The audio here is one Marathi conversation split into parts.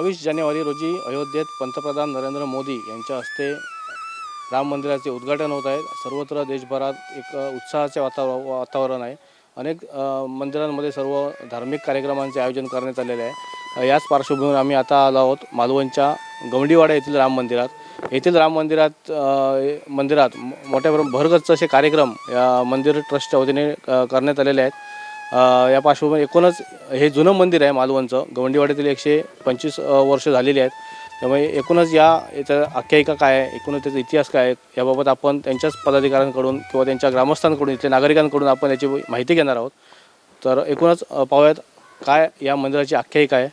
बावीस जानेवारी रोजी अयोध्येत पंतप्रधान नरेंद्र मोदी यांच्या हस्ते राम मंदिराचे उद्घाटन होत आहे. सर्वत्र देशभरात एक उत्साहाचे वातावर वातावरण आहे. अनेक मंदिरांमध्ये सर्व धार्मिक कार्यक्रमांचे आयोजन करण्यात आलेले आहे. याच पार्श्वभूमीवर आम्ही आता आलो आहोत मालवणच्या गवंडीवाडा येथील राम मंदिरात. येथील राम मंदिरात मंदिरात मोठ्या प्र- भरगच्च असे कार्यक्रम या मंदिर ट्रस्टच्या वतीने करण्यात आलेले आहेत. या पार्श्वभूमीवर एकूणच हे जुनं मंदिर आहे मालवणचं. गवंडीवाड्यातील एकशे पंचवीस वर्ष झालेली आहेत. त्यामुळे एकूणच या याच्या आख्यायिका काय आहे एकूणच त्याचा इतिहास काय आहे याबाबत आपण त्यांच्याच पदाधिकाऱ्यांकडून किंवा त्यांच्या ग्रामस्थांकडून इथल्या नागरिकांकडून आपण याची माहिती घेणार आहोत. तर एकूणच पाहूयात काय या मंदिराची आख्यायिका आहे.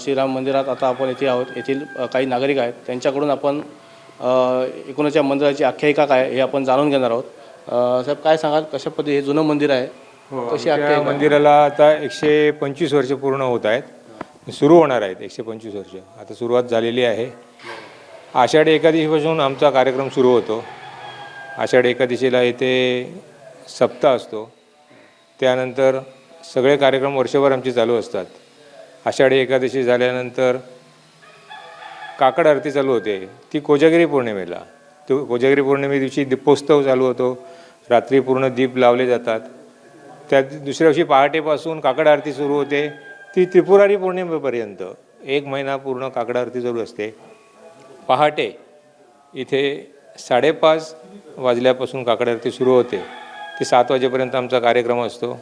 श्रीराम मंदिरात आता आपण येथे आहोत. येथील काही नागरिक आहेत. त्यांच्याकडून आपण एकूणच या मंदिराची आख्यायिका काय हे आपण जाणून घेणार आहोत. साहेब काय सांगाल? कशा पद्धती हे जुनं मंदिर आहे? कशी त्या आख्यायिका आहे? मंदिराला आता एकशे पंचवीस वर्ष पूर्ण होत आहेत. सुरू होणार आहेत एकशे पंचवीस वर्ष. आता सुरुवात झालेली आहे. आषाढी एकादशीपासून आमचा कार्यक्रम सुरू होतो. आषाढी एकादशीला इथे सप्ताह असतो. त्यानंतर सगळे कार्यक्रम वर्षभर आमचे चालू असतात. आषाढी एकादशी झाल्यानंतर काकड आरती चालू होते. ती कोजागिरी पौर्णिमेला. तो कोजागिरी पौर्णिमे दिवशी दीपोत्सव चालू होतो. रात्री पूर्ण दीप लावले जातात. त्या दुसऱ्या दिवशी पहाटेपासून काकड आरती सुरू होते. ती त्रिपुरारी पौर्णिमेपर्यंत एक महिना पूर्ण काकड आरती चालू असते. पहाटे इथे साडेपाच वाजल्यापासून काकड आरती सुरू होते. ते सात वाजेपर्यंत आमचा कार्यक्रम असतो.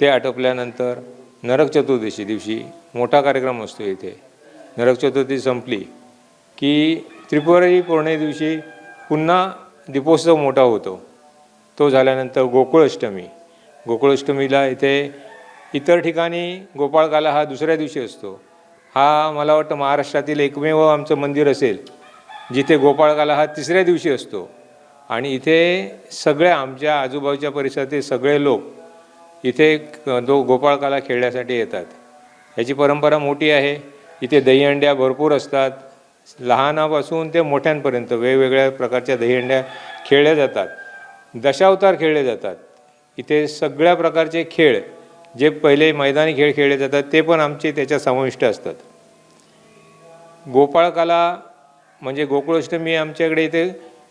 ते आटोपल्यानंतर नरक चतुर्दशी दिवशी मोठा कार्यक्रम असतो इथे. नरक चतुर्थी संपली की त्रिपुरारी पौर्णिमे दिवशी पुन्हा दीपोत्सव मोठा होतो. तो झाल्यानंतर गोकुळाष्टमी गोकुळाष्टमीला इथे इतर ठिकाणी गोपाळकाला हा दुसऱ्या दिवशी असतो. हा मला वाटतं महाराष्ट्रातील एकमेव आमचं मंदिर असेल जिथे गोपाळकाला हा तिसऱ्या दिवशी असतो. आणि इथे सगळ्या आमच्या आजूबाजूच्या परिसरातील सगळे लोक इथे दो गोपाळकाला खेळण्यासाठी येतात. याची परंपरा मोठी आहे. इथे दहीहंड्या भरपूर असतात. लहानापासून ते मोठ्यांपर्यंत वेगवेगळ्या प्रकारच्या दहीहंड्या खेळल्या जातात. दशावतार खेळले जातात. इथे सगळ्या प्रकारचे खेळ जे पहिले मैदानी खेळ खेळले जातात ते पण आमचे त्याच्यात समाविष्ट असतात. गोपाळकाला म्हणजे गोकुळाष्टमी आमच्याकडे इथे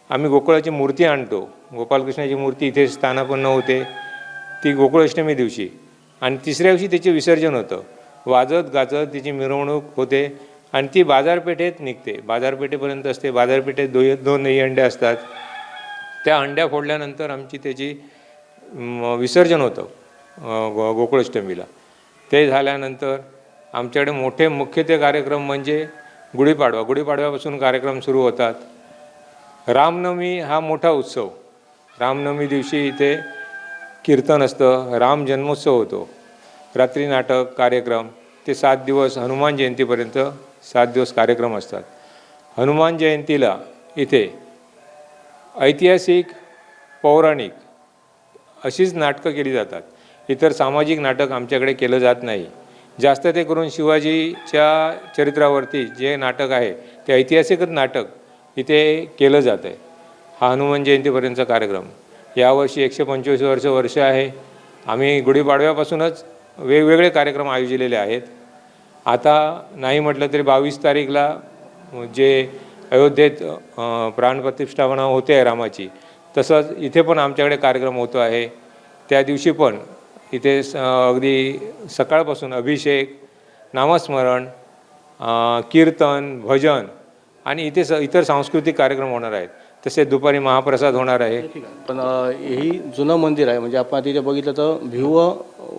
आम्ही गोकुळाची मूर्ती आणतो. गोपालकृष्णाची मूर्ती इथे स्थानापन्न होते. ती गोकुळाष्टमी दिवशी. आणि तिसऱ्या दिवशी त्याचे विसर्जन होतं. वाजत गाजत तिची मिरवणूक होते आणि ती बाजारपेठेत निघते. बाजारपेठेपर्यंत असते. बाजारपेठेत दो दोन दही अंडे असतात. त्या अंड्या फोडल्यानंतर आमची त्याची विसर्जन होतं गो गोकुळाष्टमीला. ते झाल्यानंतर आमच्याकडे मोठे मुख्य ते कार्यक्रम म्हणजे गुढीपाडवा. गुढीपाडव्यापासून कार्यक्रम सुरू होतात. रामनवमी हा मोठा उत्सव. रामनवमी दिवशी इथे कीर्तन असतं राम जन्मोत्सव होतो. रात्री नाटक कार्यक्रम ते सात दिवस हनुमान जयंतीपर्यंत सात दिवस कार्यक्रम असतात. हनुमान जयंतीला इथे ऐतिहासिक पौराणिक अशीच नाटकं केली जातात. इतर सामाजिक नाटक आमच्याकडे केलं जात नाही. जास्त ते करून शिवाजीच्या चरित्रावरती जे नाटक आहे ते ऐतिहासिकच नाटक इथे केलं जातं आहे हा हनुमान जयंतीपर्यंतचा कार्यक्रम. यावर्षी एकशे पंचवीस वर्ष वर्ष आहे. आम्ही गुढीपाडव्यापासूनच वेगवेगळे कार्यक्रम आयोजिलेले आहेत. आता नाही म्हटलं तरी बावीस तारीखला जे अयोध्येत प्राणप्रतिष्ठापना होते आहे रामाची तसंच इथे पण आमच्याकडे कार्यक्रम होतो आहे. त्या दिवशी पण इथे स- अगदी सकाळपासून अभिषेक नामस्मरण कीर्तन भजन आणि इथे स इतर सांस्कृतिक कार्यक्रम होणार आहेत. तसेच दुपारी महाप्रसाद होणार आहे. पण हेही जुनं मंदिर आहे. म्हणजे आपण तिथे बघितलं तर भिव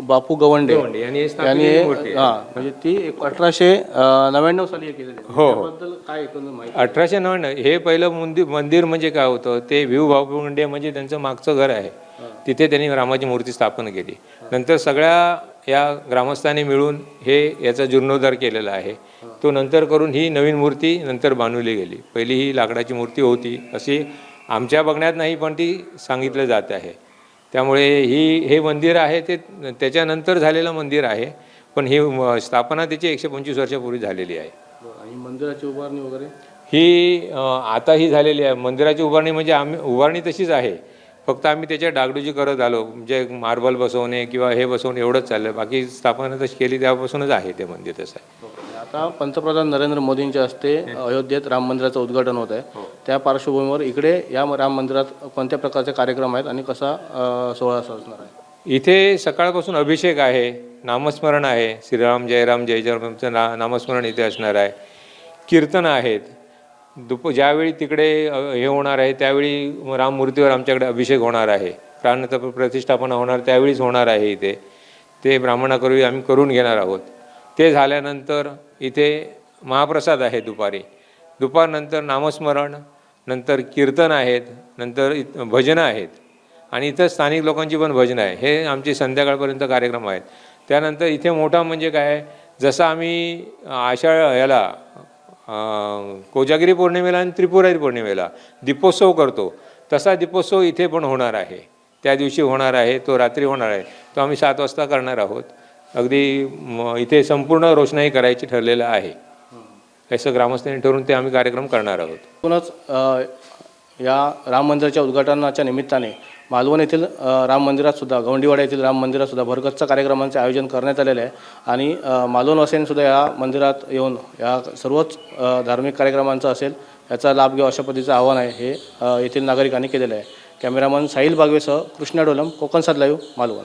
बापू गवंडे. गवंडे यांनी हे हे-. हा म्हणजे ती अठराशे नव्याण्णव साली हे. हो, हो. काय अठराशे नव्याण्णव हे पहिलं मंदिर मंदिर म्हणजे काय होतं? ते भिव भाऊंडे म्हणजे त्यांचं मागचं घर आहे. तिथे त्यांनी रामाची मूर्ती स्थापन केली. नंतर सगळ्या या ग्रामस्थांनी मिळून हे याचा जीर्णोद्धार केलेला आहे. तो नंतर करून ही नवीन मूर्ती नंतर बांधवली गेली. पहिली ही लाकडाची मूर्ती होती अशी आमच्या बघण्यात नाही पण ती सांगितलं जात आहे. त्यामुळे ही हे मंदिर आहे ते त्याच्यानंतर झालेलं मंदिर आहे पण ही स्थापना त्याची एकशे पंचवीस वर्षापूर्वी झालेली आहे. आणि मंदिराची उभारणी वगैरे? ही आता ही झालेली आहे. मंदिराची उभारणी म्हणजे आम्ही उभारणी तशीच आहे. फक्त आम्ही त्याच्या डागडुजी करत आलो. म्हणजे मार्बल बसवणे किंवा हे बसवणे एवढंच चाललं. बाकी स्थापना तशी केली त्यापासूनच आहे ते मंदिर तसं. आहे आता पंतप्रधान नरेंद्र मोदींच्या हस्ते अयोध्येत राम मंदिराचं उद्घाटन होत आहे त्या पार्श्वभूमीवर इकडे या राम मंदिरात कोणत्या प्रकारचे कार्यक्रम आहेत आणि कसा सोहळा असणार आहे? इथे सकाळपासून अभिषेक आहे नामस्मरण आहे. श्रीराम जयराम जय जयरामचं ना नामस्मरण इथे असणार आहे. कीर्तन आहेत. दुप ज्यावेळी तिकडे हे होणार आहे त्यावेळी राममूर्तीवर आमच्याकडे अभिषेक होणार आहे. प्राण प्रतिष्ठापना होणार त्यावेळीच होणार आहे इथे. ते ब्राह्मणाकरवी आम्ही करून घेणार आहोत. ते झाल्यानंतर इथे महाप्रसाद आहे दुपारी. दुपारनंतर नामस्मरण नंतर कीर्तन आहेत नंतर इत- भजनं आहेत. आणि इथं स्थानिक लोकांची पण भजनं आहे हे आमचे संध्याकाळपर्यंत कार्यक्रम आहेत. त्यानंतर इथे मोठा म्हणजे काय जसं आम्ही आषाढ याला कोजागिरी पौर्णिमेला आणि त्रिपुरारी पौर्णिमेला दीपोत्सव करतो. तसा दीपोत्सव इथे पण होणार आहे. त्या दिवशी होणार आहे तो रात्री होणार आहे. तो आम्ही सात वाजता करणार आहोत. अगदी म, इथे संपूर्ण रोषणाई करायची ठरलेलं आहे. असं ग्रामस्थांनी ठरवून ते आम्ही कार्यक्रम करणार आहोत. एकूणच या राम मंदिराच्या उद्घाटनाच्या निमित्ताने मालवण येथील राम मंदिरात सुद्धा गवंडीवाडा येथील राम मंदिरात सुद्धा भरगच्च कार्यक्रमांचे आयोजन करण्यात आलेले आहे. आणि मालवणवासियांनीसुद्धा या मंदिरात येऊन या सर्वच धार्मिक कार्यक्रमांचा असेल याचा लाभ घेऊ अशा पद्धतीचं आव्हान आहे हे येथील नागरिकांनी केलेलं आहे. कॅमेरामन साहिल बागवेसह कृष्णा डोलम कोकण लाईव्ह मालवण.